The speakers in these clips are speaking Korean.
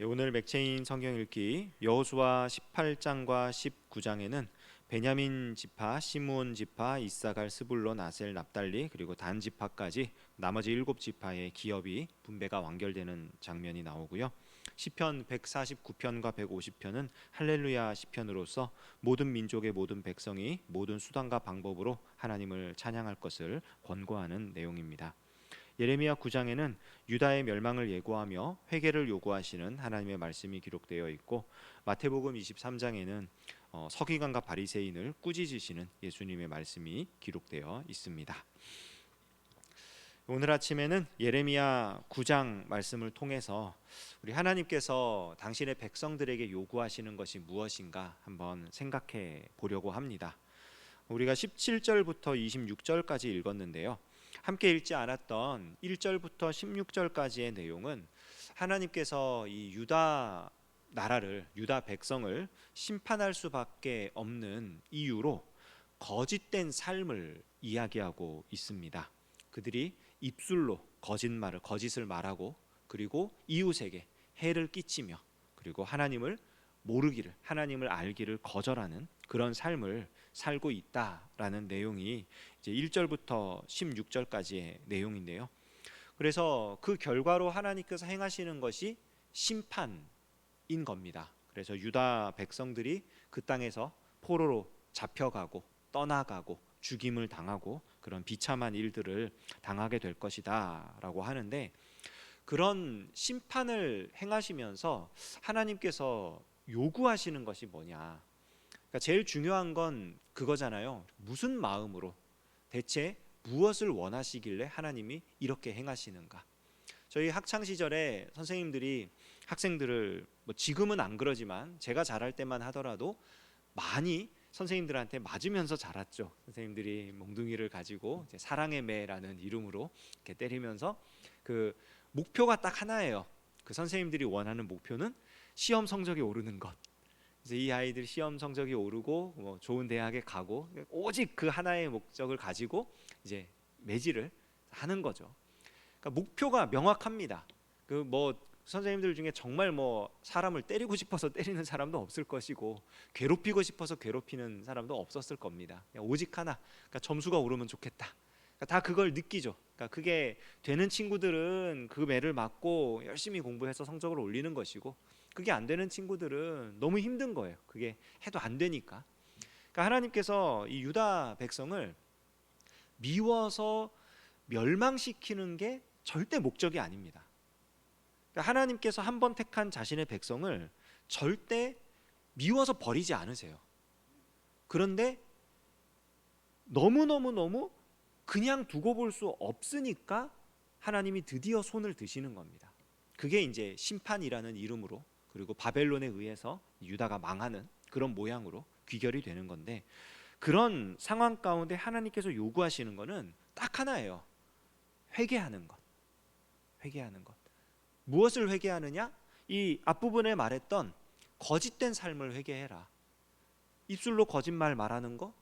예, 오늘 맥체인 성경 읽기 여호수아 18장과 19장에는 베냐민 지파, 시므온 지파, 이사갈, 스불론, 아셀, 납달리 그리고 단 지파까지 나머지 일곱 지파의 기업이 분배가 완결되는 장면이 나오고요. 시편 149편과 150편은 할렐루야 시편으로서 모든 민족의 모든 백성이 모든 수단과 방법으로 하나님을 찬양할 것을 권고하는 내용입니다. 예레미야 9장에는 유다의 멸망을 예고하며 회개를 요구하시는 하나님의 말씀이 기록되어 있고 마태복음 23장에는 어, 서기관과 바리새인을 꾸짖으시는 예수님의 말씀이 기록되어 있습니다. 오늘 아침에는 예레미야 9장 말씀을 통해서 우리 하나님께서 당신의 백성들에게 요구하시는 것이 무엇인가 한번 생각해 보려고 합니다. 우리가 17절부터 26절까지 읽었는데요. 함께 읽지 않았던 1절부터 16절까지의 내용은 하나님께서 이 유다 나라를 유다 백성을 심판할 수밖에 없는 이유로 거짓된 삶을 이야기하고 있습니다. 그들이 입술로 거짓말을 거짓을 말하고 그리고 이웃에게 해를 끼치며 그리고 하나님을 모르기를 하나님을 알기를 거절하는 그런 삶을 살고 있다라는 내용이 이제 1절부터 16절까지의 내용인데요. 그래서 그 결과로 하나님께서 행하시는 것이 심판인 겁니다. 그래서 유다 백성들이 그 땅에서 포로로 잡혀가고 떠나가고 죽임을 당하고 그런 비참한 일들을 당하게 될 것이다라고 하는데 그런 심판을 행하시면서 하나님께서 요구하시는 것이 뭐냐? 그러니까 제일 중요한 건 그거잖아요. 무슨 마음으로 대체 무엇을 원하시길래 하나님이 이렇게 행하시는가? 저희 학창 시절에 선생님들이 학생들을 뭐 지금은 안 그러지만 제가 잘할 때만 하더라도 많이 선생님들한테 맞으면서 자랐죠. 선생님들이 몽둥이를 가지고 사랑의 매라는 이름으로 이렇게 때리면서 그 목표가 딱 하나예요. 그 선생님들이 원하는 목표는 시험 성적이 오르는 것. 그래서 이 아이들 시험 성적이 오르고 뭐 좋은 대학에 가고 오직 그 하나의 목적을 가지고 이제 매질을 하는 거죠. 그러니까 목표가 명확합니다. 그 뭐 선생님들 중에 정말 뭐 사람을 때리고 싶어서 때리는 사람도 없을 것이고 괴롭히고 싶어서 괴롭히는 사람도 없었을 겁니다. 오직 하나, 그러니까 점수가 오르면 좋겠다. 그러니까 다 그걸 느끼죠. 그러니까 그게 되는 친구들은 그 매를 맞고 열심히 공부해서 성적을 올리는 것이고 그게 안 되는 친구들은 너무 힘든 거예요. 그게 해도 안 되니까. 그러니까 하나님께서 이 유다 백성을 미워서 멸망시키는 게 절대 목적이 아닙니다. 그러니까 하나님께서 한 번 택한 자신의 백성을 절대 미워서 버리지 않으세요. 그런데 너무너무너무 그냥 두고 볼 수 없으니까 하나님이 드디어 손을 드시는 겁니다. 그게 이제 심판이라는 이름으로 그리고 바벨론에 의해서 유다가 망하는 그런 모양으로 귀결이 되는 건데 그런 상황 가운데 하나님께서 요구하시는 것은 딱 하나예요. 회개하는 것. 회개하는 것. 무엇을 회개하느냐? 이 앞부분에 말했던 거짓된 삶을 회개해라. 입술로 거짓말 말하는 것,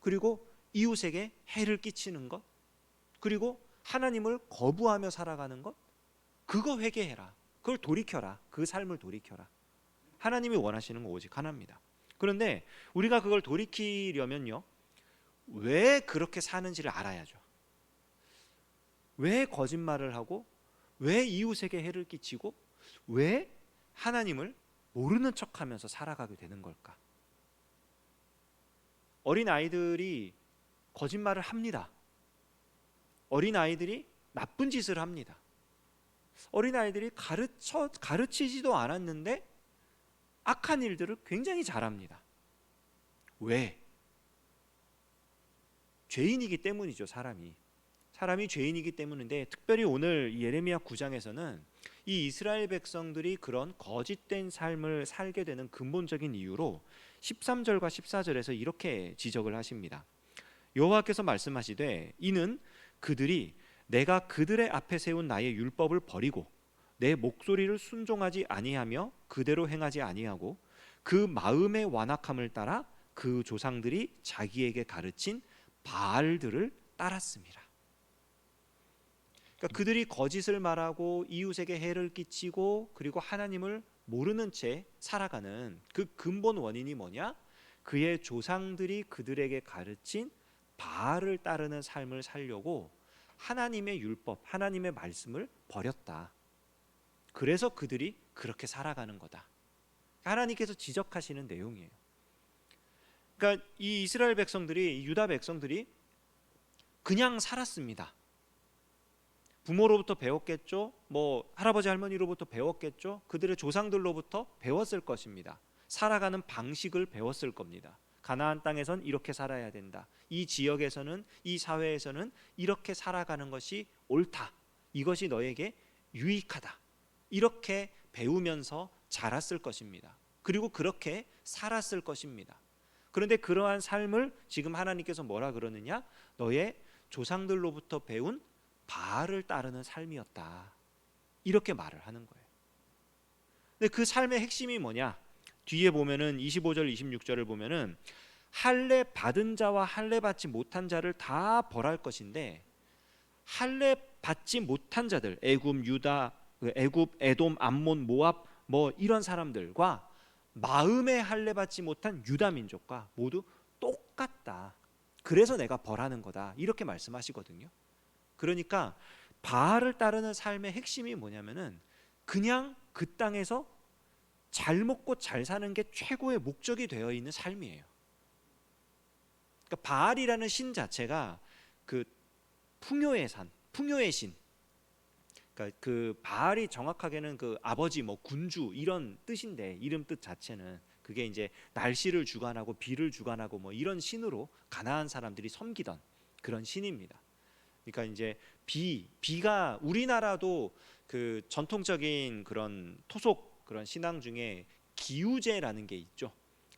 그리고 이웃에게 해를 끼치는 것, 그리고 하나님을 거부하며 살아가는 것, 그거 회개해라. 그걸 돌이켜라. 그 삶을 돌이켜라. 하나님이 원하시는 건 오직 하나입니다. 그런데 우리가 그걸 돌이키려면요. 왜 그렇게 사는지를 알아야죠. 왜 거짓말을 하고 왜 이웃에게 해를 끼치고 왜 하나님을 모르는 척하면서 살아가게 되는 걸까? 어린 아이들이 거짓말을 합니다. 어린 아이들이 나쁜 짓을 합니다. 어린 아이들이 가르쳐 가르치지도 않았는데 악한 일들을 굉장히 잘합니다. 왜? 죄인이기 때문이죠, 사람이. 사람이 죄인이기 때문인데 특별히 오늘 예레미야 9장에서는 이 이스라엘 백성들이 그런 거짓된 삶을 살게 되는 근본적인 이유로 13절과 14절에서 이렇게 지적을 하십니다. 여호와께서 말씀하시되 이는 그들이 내가 그들의 앞에 세운 나의 율법을 버리고 내 목소리를 순종하지 아니하며 그대로 행하지 아니하고 그 마음의 완악함을 따라 그 조상들이 자기에게 가르친 바알들을 따랐습니다. 그러니까 그들이 거짓을 말하고 이웃에게 해를 끼치고 그리고 하나님을 모르는 채 살아가는 그 근본 원인이 뭐냐? 그의 조상들이 그들에게 가르친 바알을 따르는 삶을 살려고 하나님의 율법, 하나님의 말씀을 버렸다. 그래서 그들이 그렇게 살아가는 거다. 하나님께서 지적하시는 내용이에요. 그러니까 이 이스라엘 백성들이 이 유다 백성들이 그냥 살았습니다. 부모로부터 배웠겠죠. 뭐 할아버지 할머니로부터 배웠겠죠. 그들의 조상들로부터 배웠을 것입니다. 살아가는 방식을 배웠을 겁니다. 가나안 땅에선 이렇게 살아야 된다. 이 지역에서는 이 사회에서는 이렇게 살아가는 것이 옳다. 이것이 너에게 유익하다. 이렇게 배우면서 자랐을 것입니다. 그리고 그렇게 살았을 것입니다. 그런데 그러한 삶을 지금 하나님께서 뭐라 그러느냐? 너의 조상들로부터 배운 바알을 따르는 삶이었다. 이렇게 말을 하는 거예요. 근데 그 삶의 핵심이 뭐냐? 뒤에 보면은 25절 26절을 보면은 할례 받은 자와 할례 받지 못한 자를 다 벌할 것인데 할례 받지 못한 자들 애굽 유다 그 애굽 에돔 암몬 모압 뭐 이런 사람들과 마음의 할례 받지 못한 유다 민족과 모두 똑같다. 그래서 내가 벌하는 거다. 이렇게 말씀하시거든요. 그러니까 바알을 따르는 삶의 핵심이 뭐냐면은 그냥 그 땅에서 잘 먹고 잘 사는 게 최고의 목적이 되어 있는 삶이에요. 그러니까 바알이라는 신 자체가 그 풍요의 산, 풍요의 신. 그러니까 그 바알이 정확하게는 그 아버지 뭐 군주 이런 뜻인데 이름 뜻 자체는 그게 이제 날씨를 주관하고 비를 주관하고 뭐 이런 신으로 가나안 사람들이 섬기던 그런 신입니다. 그러니까 이제 비 비가 우리나라도 그 전통적인 그런 토속 그런 신앙 중에 기우제라는 게 있죠.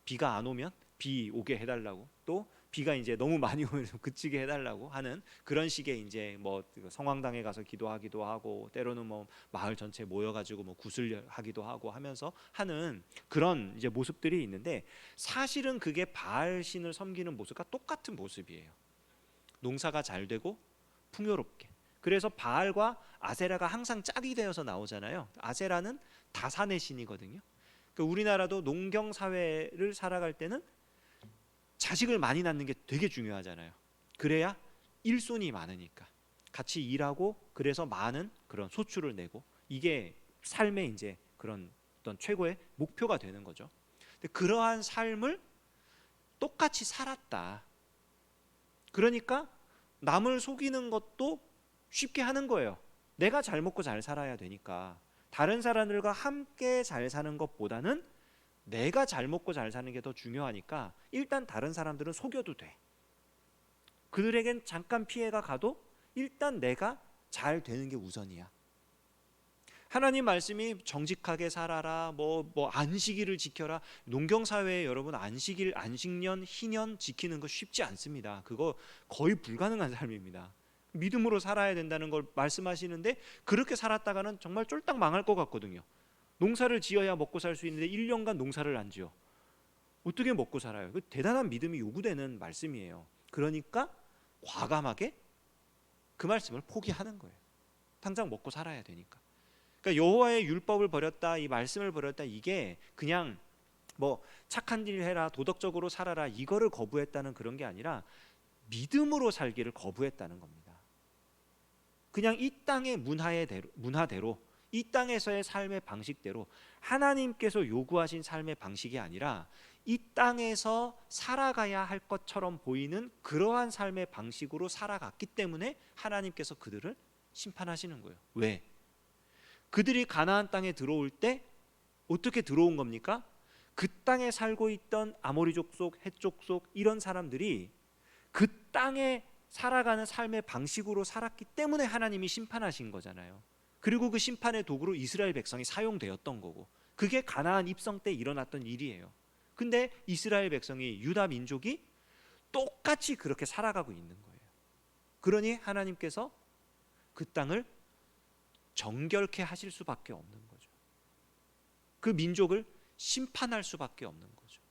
비가 안 오면 비 오게 해달라고 또 비가 이제 너무 많이 오면 좀 그치게 해달라고 하는 그런 식의 이제 뭐 성황당에 가서 기도하기도 하고 때로는 뭐 마을 전체 모여가지고 뭐 구슬 하기도 하고 하면서 하는 그런 이제 모습들이 있는데 사실은 그게 바알 신을 섬기는 모습과 똑같은 모습이에요. 농사가 잘 되고 풍요롭게. 그래서 바알과 아세라가 항상 짝이 되어서 나오잖아요. 아세라는 다산의 신이거든요. 그 우리나라도 농경 사회를 살아갈 때는 자식을 많이 낳는 게 되게 중요하잖아요. 그래야 일손이 많으니까 같이 일하고 그래서 많은 그런 소출을 내고 이게 삶의 이제 그런 어떤 최고의 목표가 되는 거죠. 근데 그러한 삶을 똑같이 살았다. 그러니까 남을 속이는 것도 쉽게 하는 거예요. 내가 잘 먹고 잘 살아야 되니까 다른 사람들과 함께 잘 사는 것보다는 내가 잘 먹고 잘 사는 게 더 중요하니까 일단 다른 사람들은 속여도 돼. 그들에겐 잠깐 피해가 가도 일단 내가 잘 되는 게 우선이야. 하나님 말씀이 정직하게 살아라, 뭐 뭐 안식일을 지켜라. 농경 사회에 여러분 안식일, 안식년, 희년 지키는 거 쉽지 않습니다. 그거 거의 불가능한 삶입니다. 믿음으로 살아야 된다는 걸 말씀하시는데 그렇게 살았다가는 정말 쫄딱 망할 것 같거든요. 농사를 지어야 먹고 살 수 있는데 1년간 농사를 안 지어. 어떻게 먹고 살아요? 그 대단한 믿음이 요구되는 말씀이에요. 그러니까 과감하게 그 말씀을 포기하는 거예요. 당장 먹고 살아야 되니까. 그러니까 여호와의 율법을 버렸다, 이 말씀을 버렸다 이게 그냥 뭐 착한 일 해라, 도덕적으로 살아라 이거를 거부했다는 그런 게 아니라 믿음으로 살기를 거부했다는 겁니다. 그냥 이 땅의 문화대로, 문화대로 이 땅에서의 삶의 방식대로 하나님께서 요구하신 삶의 방식이 아니라 이 땅에서 살아가야 할 것처럼 보이는 그러한 삶의 방식으로 살아갔기 때문에 하나님께서 그들을 심판하시는 거예요. 왜? 그들이 가나안 땅에 들어올 때 어떻게 들어온 겁니까? 그 땅에 살고 있던 아모리 족속, 헷 족속 이런 사람들이 그 땅에 살아가는 삶의 방식으로 살았기 때문에 하나님이 심판하신 거잖아요. 그리고 그 심판의 도구로 이스라엘 백성이 사용되었던 거고 그게 가나안 입성 때 일어났던 일이에요. 근데 이스라엘 백성이 유다 민족이 똑같이 그렇게 살아가고 있는 거예요. 그러니 하나님께서 그 땅을 정결케 하실 수밖에 없는 거죠. 그 민족을 심판할 수밖에 없는 거죠.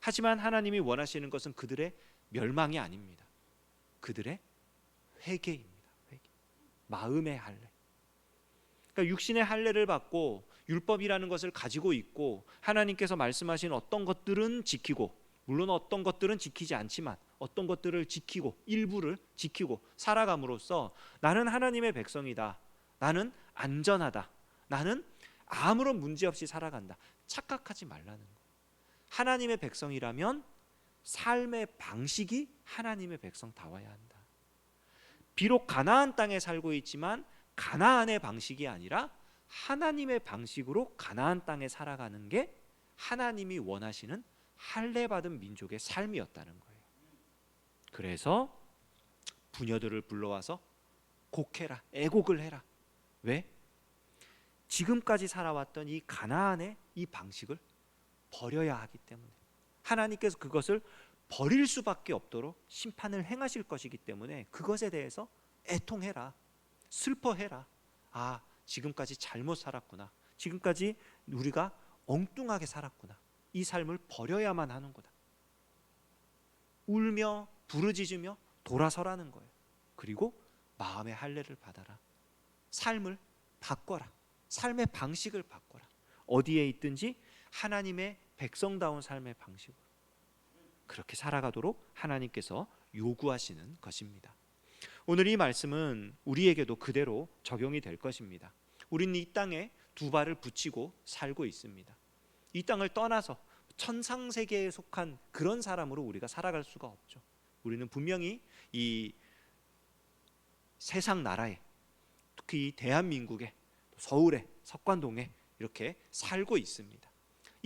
하지만 하나님이 원하시는 것은 그들의 멸망이 아닙니다. 그들의 회개입니다. 회개. 마음의 할례. 그러니까 육신의 할례를 받고 율법이라는 것을 가지고 있고 하나님께서 말씀하신 어떤 것들은 지키고 물론 어떤 것들은 지키지 않지만 어떤 것들을 지키고 일부를 지키고 살아감으로써 나는 하나님의 백성이다. 나는 안전하다. 나는 아무런 문제 없이 살아간다. 착각하지 말라는 거. 하나님의 백성이라면 삶의 방식이 하나님의 백성 다워야 한다. 비록 가나안 땅에 살고 있지만 가나안의 방식이 아니라 하나님의 방식으로 가나안 땅에 살아가는 게 하나님이 원하시는 할례 받은 민족의 삶이었다는 거예요. 그래서 부녀들을 불러와서 곡해라, 애곡을 해라. 왜? 지금까지 살아왔던 이 가나안의 이 방식을 버려야 하기 때문에 하나님께서 그것을 버릴 수밖에 없도록 심판을 행하실 것이기 때문에 그것에 대해서 애통해라. 슬퍼해라. 아, 지금까지 잘못 살았구나. 지금까지 우리가 엉뚱하게 살았구나. 이 삶을 버려야만 하는구나. 울며 부르짖으며 돌아서라는 거예요. 그리고 마음의 할례를 받아라. 삶을 바꿔라. 삶의 방식을 바꿔라. 어디에 있든지 하나님의 백성다운 삶의 방식으로 그렇게 살아가도록 하나님께서 요구하시는 것입니다. 오늘 이 말씀은 우리에게도 그대로 적용이 될 것입니다. 우리는 이 땅에 두 발을 붙이고 살고 있습니다. 이 땅을 떠나서 천상 세계에 속한 그런 사람으로 우리가 살아갈 수가 없죠. 우리는 분명히 이 세상 나라에 특히 이 대한민국에 서울에 석관동에 이렇게 살고 있습니다.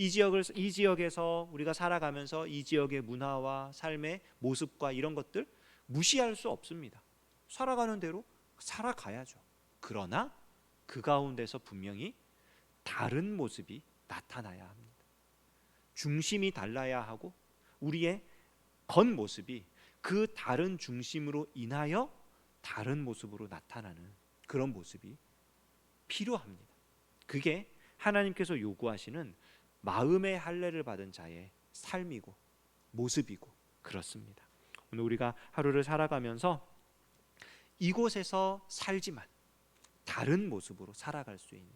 이 지역을 이 지역에서 우리가 살아가면서 이 지역의 문화와 삶의 모습과 이런 것들 무시할 수 없습니다. 살아가는 대로 살아가야죠. 그러나 그 가운데서 분명히 다른 모습이 나타나야 합니다. 중심이 달라야 하고 우리의 겉모습이 그 다른 중심으로 인하여 다른 모습으로 나타나는 그런 모습이 필요합니다. 그게 하나님께서 요구하시는 마음의 할례를 받은 자의 삶이고 모습이고 그렇습니다. 오늘 우리가 하루를 살아가면서 이곳에서 살지만 다른 모습으로 살아갈 수 있는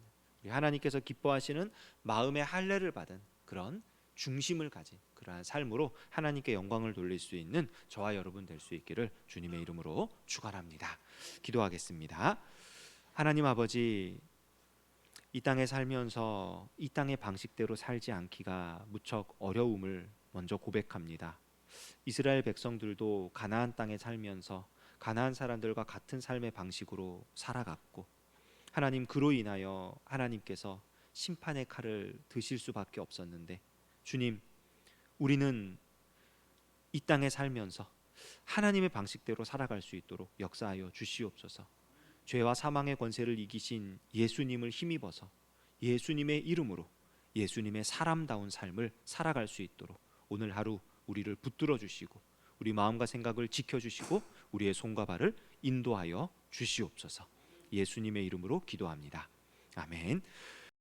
하나님께서 기뻐하시는 마음의 할례를 받은 그런 중심을 가진 그러한 삶으로 하나님께 영광을 돌릴 수 있는 저와 여러분 될 수 있기를 주님의 이름으로 축원합니다. 기도하겠습니다. 하나님 아버지 이 땅에 살면서 이 땅의 방식대로 살지 않기가 무척 어려움을 먼저 고백합니다. 이스라엘 백성들도 가나안 땅에 살면서 가나안 사람들과 같은 삶의 방식으로 살아갔고 하나님 그로 인하여 하나님께서 심판의 칼을 드실 수밖에 없었는데 주님 우리는 이 땅에 살면서 하나님의 방식대로 살아갈 수 있도록 역사하여 주시옵소서. 죄와 사망의 권세를 이기신 예수님을 힘입어서 예수님의 이름으로 예수님의 사람다운 삶을 살아갈 수 있도록 오늘 하루 우리를 붙들어 주시고 우리 마음과 생각을 지켜 주시고 우리의 손과 발을 인도하여 주시옵소서. 예수님의 이름으로 기도합니다. 아멘.